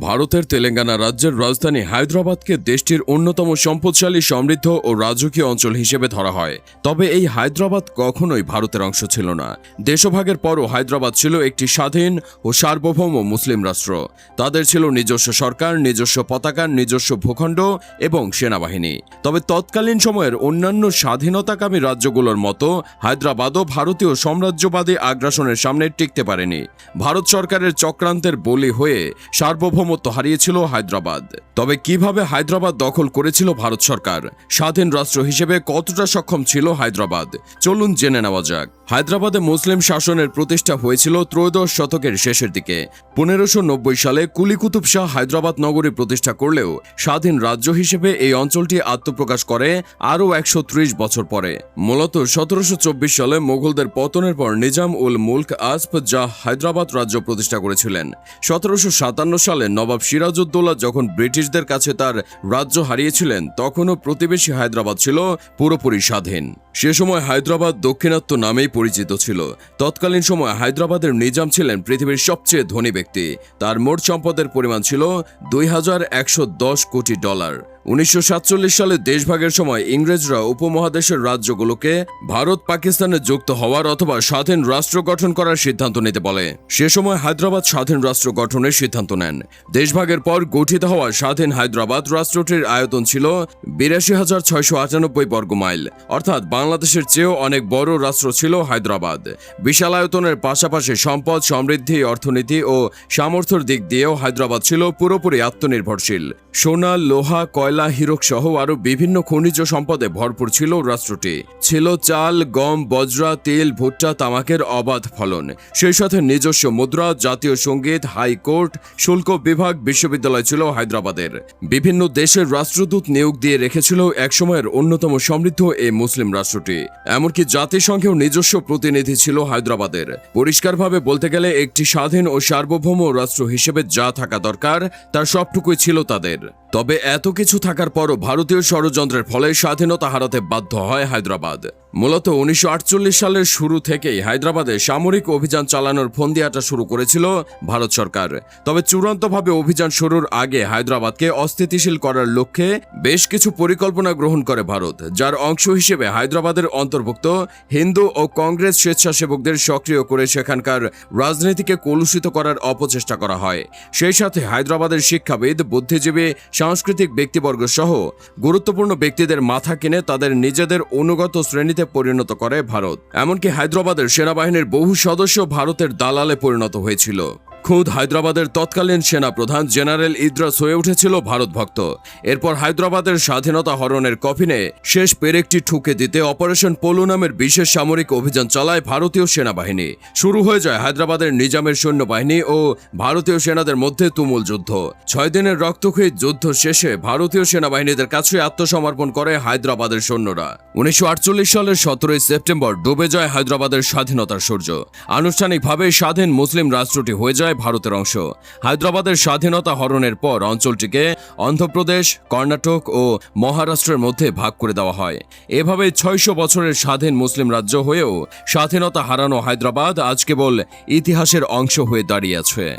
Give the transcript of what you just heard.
ভারতের তেলেঙ্গানা রাজ্যের রাজধানী হায়দ্রাবাদকে দেশটির অন্যতম সম্পদশালী সমৃদ্ধ ও রাজকীয় অঞ্চল হিসেবে ধরা হয়। তবে এই হায়দ্রাবাদ কখনোই ভারতের অংশ ছিল না। দেশভাগের পরও হায়দ্রাবাদ ছিল একটি স্বাধীন ও সার্বভৌম মুসলিম রাষ্ট্র। তাদের ছিল নিজস্ব সরকার, নিজস্ব পতাকা, নিজস্ব ভূখণ্ড এবং সেনাবাহিনী। তবে তৎকালীন সময়ের অন্যান্য স্বাধীনতাকামী রাজ্যগুলোর মতো হায়দ্রাবাদও ভারতীয় সাম্রাজ্যবাদী আগ্রাসনের সামনে টিকতে পারেনি। ভারত সরকারের চক্রান্তের বলি হয়ে সার্বভৌমত্ব হারিয়েছিল হায়দ্রাবাদ। তবে কীভাবে হায়দ্রাবাদ দখল করেছিল ভারত সরকার? স্বাধীন রাষ্ট্র হিসেবে কতটা সক্ষম ছিল হায়দ্রাবাদ? চলুন জেনে নেওয়া যাক। হায়দ্রাবাদে মুসলিম শাসনের প্রতিষ্ঠা হয়েছিল ত্রয়োদশ শতকের শেষের দিকে। পনেরোশো সালে কুলি কুতুব শাহ হায়দ্রাবাদ নগরী প্রতিষ্ঠা করলেও স্বাধীন রাজ্য হিসেবে এই অঞ্চলটি আত্মপ্রকাশ করে আরও একশো ত্রিশ বছর পরে। মূলত সতেরোশো চব্বিশ সালে মোগলদের পতনের পর নিজাম উল মুল্ক আসফ যা হায়দ্রাবাদ রাজ্য প্রতিষ্ঠা করেছিলেন। সতেরোশো সাতান্ন সালে নবাব সিরাজউদ্দৌলা যখন ব্রিটিশদের কাছে তার রাজ্য হারিয়েছিলেন, তখনও প্রতিবেশী হায়দ্রাবাদ ছিল পুরোপুরি স্বাধীন। সে সময় হায়দ্রাবাদ দক্ষিণাত্য নামেই পরিচিত ছিল। তৎকালীন সময় হায়দ্রাবাদের নিজাম ছিলেন পৃথিবীর সবচেয়ে ধনী ব্যক্তি। তার মোট সম্পদের পরিমাণ ছিল দুই হাজার একশো দশ কোটি ডলার। উনিশশো সাতচল্লিশ সালে দেশভাগের সময় ইংরেজরা উপমহাদেশের রাজ্যগুলোকে ভারত, পাকিস্তানে যুক্ত হওয়ার অথবা স্বাধীন রাষ্ট্র গঠন করার সিদ্ধান্ত নিতে বলে। সে সময় হায়দ্রাবাদ স্বাধীন রাষ্ট্র গঠনের সিদ্ধান্ত নেন। দেশভাগের পর গঠিত হওয়া স্বাধীন হায়দ্রাবাদ রাষ্ট্রটির আয়তন ছিল বিরাশি হাজার ছয়শো আটানব্বই বর্গ মাইল। অর্থাৎ বাংলাদেশের চেয়েও অনেক বড় রাষ্ট্র ছিল হায়দ্রাবাদ। বিশাল আয়তনের পাশাপাশি সম্পদ, সমৃদ্ধি, অর্থনীতি ও সামর্থ্যের দিক দিয়েও হায়দ্রাবাদ ছিল পুরোপুরি আত্মনির্ভরশীল। সোনা, লোহা, কয়লা হিরক সহ আরও বিভিন্ন খনিজ সম্পদে ভরপুর ছিল রাষ্ট্রটি। ছিল চাল, গম, বজরা, তেল, ভুট্টা, তামাকের অবাধ ফলন। সেই সাথে নিজস্ব মুদ্রা, জাতীয় সংগীত, হাইকোর্ট, শুল্ক বিভাগ বিশ্ববিদ্যালয় ছিল হায়দ্রাবাদের। বিভিন্ন দেশের রাষ্ট্রদূত নিয়োগ দিয়ে রেখেছিল একসময়ের অন্যতম সমৃদ্ধ এই মুসলিম রাষ্ট্রটি। এমনকি জাতিসংঘেও নিজস্ব প্রতিনিধি ছিল হায়দ্রাবাদের। পরিষ্কারভাবে বলতে গেলে একটি স্বাধীন ও সার্বভৌম রাষ্ট্র হিসেবে যা থাকা দরকার, তার সবটুকুই ছিল তাদের। তবে এত কিছু থাকার পরও ভারতীয় ষড়যন্ত্রের ফলে স্বাধীনতা হারাতে বাধ্য হয় হায়দ্রাবাদ। মূলত উনিশশো সালের শুরু থেকেই হায়দ্রাবাদে সামরিক অভিযান চালানোর ফন্দিয়াটা শুরু করেছিল ভারত সরকার। তবে চূড়ান্তভাবে অভিযান শুরুর আগে হায়দ্রাবাদকে অস্থিতিশীল করার লক্ষ্যে বেশ কিছু পরিকল্পনা গ্রহণ করে ভারত, যার অংশ হিসেবে হায়দ্রাবাদের অন্তর্ভুক্ত হিন্দু ও কংগ্রেস স্বেচ্ছাসেবকদের সক্রিয় করে সেখানকার রাজনীতিকে কলুষিত করার অপচেষ্টা করা হয়। সেই সাথে হায়দ্রাবাদের শিক্ষাবিদ, বুদ্ধিজীবী, সাংস্কৃতিক ব্যক্তিবর্গ সহ গুরুত্বপূর্ণ ব্যক্তিদের মাথা কিনে তাদের নিজেদের অনুগত শ্রেণীতে পরিণত করে ভারত। এমনকি হায়দ্রাবাদের সেনাবাহিনীর বহু সদস্য ভারতের দালালে পরিণত হয়েছিল। খুদ হায়দ্রাবাদের তৎকালীন সেনাপ্রধান জেনারেল ইদ্রাস হয়ে উঠেছিল ভারত ভক্ত এরপর হায়দ্রাবাদের স্বাধীনতা হরণের কফিনে শেষ পেরেকটি ঠুকে দিতে অপারেশন পোলো নামের বিশেষ সামরিক অভিযান চালায় ভারতীয় সেনাবাহিনী। শুরু হয়ে যায় হায়দ্রাবাদের নিজামের সৈন্যবাহিনী ও ভারতীয় সেনাদের মধ্যে তুমুল যুদ্ধ। ছয় দিনের রক্তক্ষয়ী যুদ্ধ শেষে ভারতীয় সেনাবাহিনীদের কাছে আত্মসমর্পণ করে হায়দ্রাবাদের সৈন্যরা। উনিশশো আটচল্লিশ সালের সতেরোই সেপ্টেম্বর ডুবে যায় হায়দ্রাবাদের স্বাধীনতার সূর্য। আনুষ্ঠানিকভাবে স্বাধীন মুসলিম রাষ্ট্রটি হয়ে যায় ভারতের অংশ। হায়দ্রাবাদের স্বাধীনতা হরণের পর অঞ্চলটিকে অন্ধ্রপ্রদেশ, কর্ণাটক ও মহারাষ্ট্রের মধ্যে ভাগ করে দেওয়া হয়। এভাবে ছয়শো বছরের স্বাধীন মুসলিম রাজ্য হয়েও স্বাধীনতা হারানো হায়দ্রাবাদ আজ কেবল ইতিহাসের অংশ হয়ে দাঁড়িয়ে আছে।